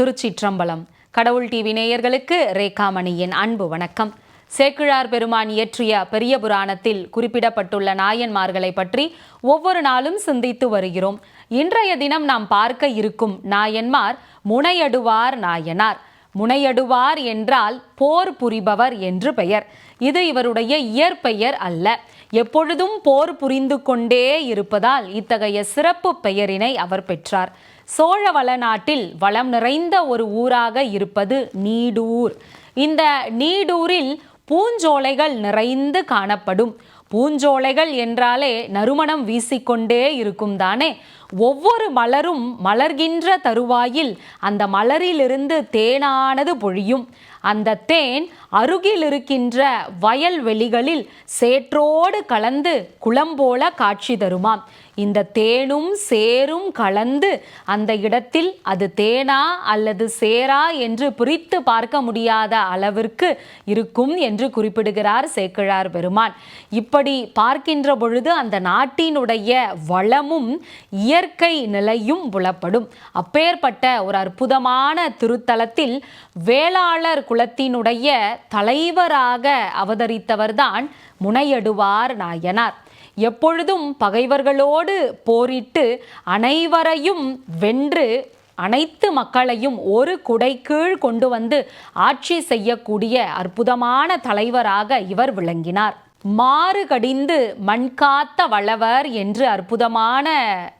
திருச்சிற்றம்பலம். கடவுள் டிவி நேயர்களுக்கு ரேகாமணியின் அன்பு வணக்கம். சேக்கிழார் பெருமான் இயற்றிய பெரிய புராணத்தில் குறிப்பிடப்பட்டுள்ள நாயன்மார்களை பற்றி ஒவ்வொரு நாளும் சிந்தித்து வருகிறோம். இன்றைய தினம் நாம் பார்க்க இருக்கும் நாயன்மார் முனையடுவார் நாயனார். முனையடுவார் என்றால் போர் புரிபவர் என்று பெயர். இது இவருடைய இயற்பெயர் அல்ல. எப்பொழுதும் போர் புரிந்து கொண்டே இருப்பதால் இத்தகைய சிறப்பு பெயரினை அவர் பெற்றார். சோழ வளநாட்டில் வளம் நிறைந்த ஒரு ஊராக இருப்பது நீடூர். இந்த நீடூரில் பூஞ்சோலைகள் நிறைந்து காணப்படும். பூஞ்சோலைகள் என்றாலே நறுமணம் வீசிக்கொண்டே இருக்கும் தானே? ஒவ்வொரு மலரும் மலர்கின்ற தருவாயில் அந்த மலரிலிருந்து தேனானது பொழியும். அந்த தேன் அருகில் இருக்கின்ற வயல்வெளிகளில் சேற்றோடு கலந்து குளம் போல காட்சி தருமாம். இந்த தேனும் சேரும் கலந்து அந்த இடத்தில் அது தேனா அல்லது சேரா என்று பிரித்து பார்க்க முடியாத அளவிற்கு இருக்கும் என்று குறிப்பிடுகிறார் சேக்கிழார் பெருமான். இப்படி பார்க்கின்ற பொழுது அந்த நாட்டினுடைய வளமும் இயற்கை நிலையும் புலப்படும். அப்பேற்பட்ட ஒரு அற்புதமான திருத்தலத்தில் வேளாளர் குலத்தினுடைய தலைவராக அவதரித்தவர்தான் முனையடுவார் நாயனார். எப்பொழுதும் பகைவர்களோடு போரிட்டு அனைவரையும் வென்று அனைத்து மக்களையும் ஒரு குடை கீழ் கொண்டு வந்து ஆட்சி செய்யக்கூடிய அற்புதமான தலைவராக இவர் விளங்கினார். மாறு கடிந்து மண்காத்த வளவர் என்று அற்புதமான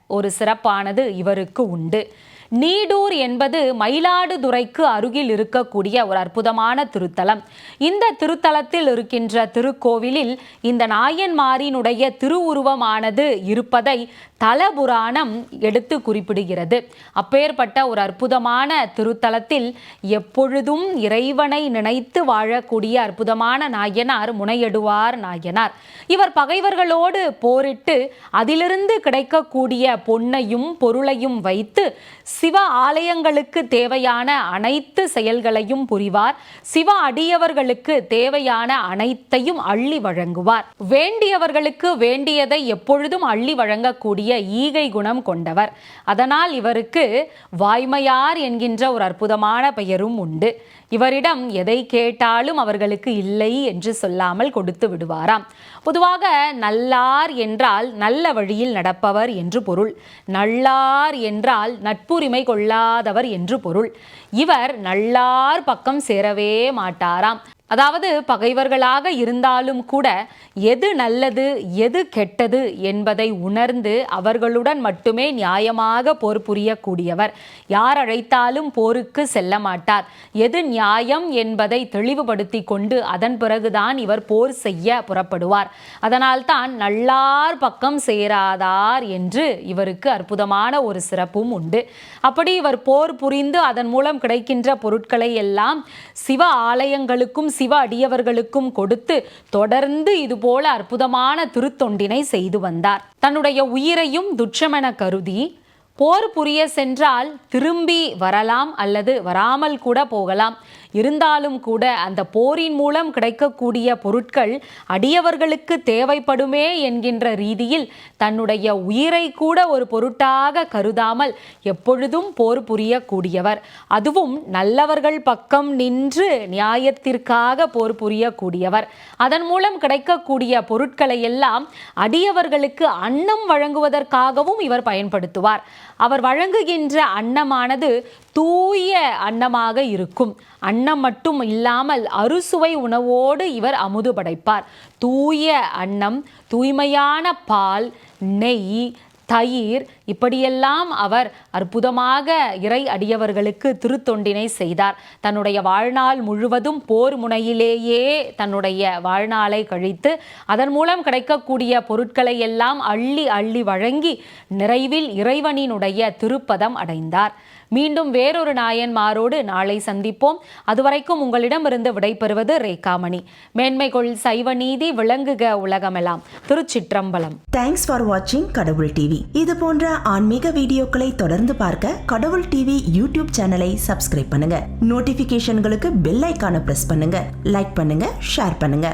ஒரு சிறப்பானது இவருக்கு உண்டு. நீடூர் என்பது மயிலாடுதுறைக்கு அருகில் இருக்கக்கூடிய ஒரு அற்புதமான திருத்தலம். இந்த திருத்தலத்தில் இருக்கின்ற திருக்கோவிலில் இந்த நாயன்மாரினுடைய திருவுருவமானது இருப்பதை தலபுராணம் எடுத்து குறிப்பிடுகிறது. அப்பேற்பட்ட ஒரு அற்புதமான திருத்தலத்தில் எப்பொழுதும் இறைவனை நினைத்து வாழக்கூடிய அற்புதமான நாயனார் முனையடுவார் நாயனார். இவர் பகைவர்களோடு போரிட்டு அதிலிருந்து கிடைக்கக்கூடிய பொன்னையும் பொருளையும் வைத்து சிவ ஆலயங்களுக்கு தேவையான அனைத்து செயல்களையும் புரிவார். சிவ அடியவர்களுக்கு தேவையான அனைத்தையும் அள்ளி வழங்குவார். வேண்டியவர்களுக்கு வேண்டியதை எப்பொழுதும் அள்ளி வழங்கக்கூடிய ஈகை குணம் கொண்டவர். அதனால் இவருக்கு வாய்மையார் என்கின்ற ஒரு அற்புதமான பெயரும் உண்டு. இவரிடம் எதை கேட்டாலும் அவர்களுக்கு இல்லை என்று சொல்லாமல் கொடுத்து விடுவாராம். பொதுவாக நல்லார் என்றால் நல்ல வழியில் நடப்பவர் என்று பொருள். நல்லார் என்றால் நட்புரிமை கொள்ளாதவர் என்று பொருள். இவர் நல்லார் பக்கம் சேரவே மாட்டாராம். அதாவது பகைவர்களாக இருந்தாலும் கூட எது நல்லது எது கெட்டது என்பதை உணர்ந்து அவர்களுடன் மட்டுமே நியாயமாக போர் புரியக்கூடியவர். யார் அழைத்தாலும் போருக்கு செல்ல மாட்டார். எது நியாயம் என்பதை தெளிவுபடுத்தி கொண்டு அதன் பிறகுதான் இவர் போர் செய்ய புறப்படுவார். அதனால்தான் நல்லார் பக்கம் சேராதார் என்று இவருக்கு அற்புதமான ஒரு சிறப்பும் உண்டு. அப்படி இவர் போர் புரிந்து அதன் மூலம் கிடைக்கின்ற பொருட்களை எல்லாம் சிவ ஆலயங்களுக்கும் சிவ அடியவர்களுக்கும் கொடுத்து தொடர்ந்து இதுபோல அற்புதமான திருத்தொண்டினை செய்து வந்தார். தன்னுடைய உயிரையும் துச்சமென கருதி போர் புரிய சென்றால் திரும்பி வரலாம் அல்லது வராமல் கூட போகலாம். இருந்தாலும் கூட அந்த போரின் மூலம் கிடைக்கக்கூடிய பொருட்கள் அடியவர்களுக்கு தேவைப்படுமே என்கின்ற ரீதியில் தன்னுடைய உயிரை கூட ஒரு பொருட்டாக கருதாமல் எப்பொழுதும் போர் புரியக்கூடியவர். அதுவும் நல்லவர்கள் பக்கம் நின்று நியாயத்திற்காக போர் புரியக்கூடியவர். அதன் மூலம் கிடைக்கக்கூடிய பொருட்களை எல்லாம் அடியவர்களுக்கு அன்னம் வழங்குவதற்காகவும் இவர் பயன்படுத்துவார். அவர் வழங்குகின்ற அன்னமானது தூய அன்னமாக இருக்கும். அன்னம் மட்டும் இல்லாமல் அறுசுவை உணவோடு இவர் அமுது படைப்பார். தூய அன்னம் தூய்மையான பால் நெய் தயிர் இப்படியெல்லாம் அவர் அற்புதமாக இறை அடியவர்களுக்கு திருத்தொண்டினை செய்தார். தன்னுடைய வாழ்நாள் முழுவதும் போர் முனையிலேயே தன்னுடைய வாழ்நாளை கழித்து அதன் மூலம் கிடைக்கக்கூடிய பொருட்களை எல்லாம் அள்ளி அள்ளி வழங்கி நிறைவில் இறைவனினுடைய திருப்பதம் அடைந்தார். மீண்டும் வேறொரு நாயன்மாரோடு நாளை சந்திப்போம். அதுவரைக்கும் உங்களிடமிருந்து விடைபெறுவது ரேகாமணி. மேன்மைகொள் சைவ நீதி விளங்குக உலகமெல்லாம் திருச்சிற்றம்பலம். தேங்க்ஸ் ஃபார் வாட்சிங் கடவுள் டிவி இது போன்ற ஆன்மீக வீடியோக்களை தொடர்ந்து பார்க்க கடவுள் டிவி யூடியூப் சேனலை சப்ஸ்கிரைப் பண்ணுங்க. நோட்டிபிகேஷன்களுக்கு பெல் ஐக்கான பிரஸ் பண்ணுங்க. லைக் பண்ணுங்க ஷேர் பண்ணுங்க.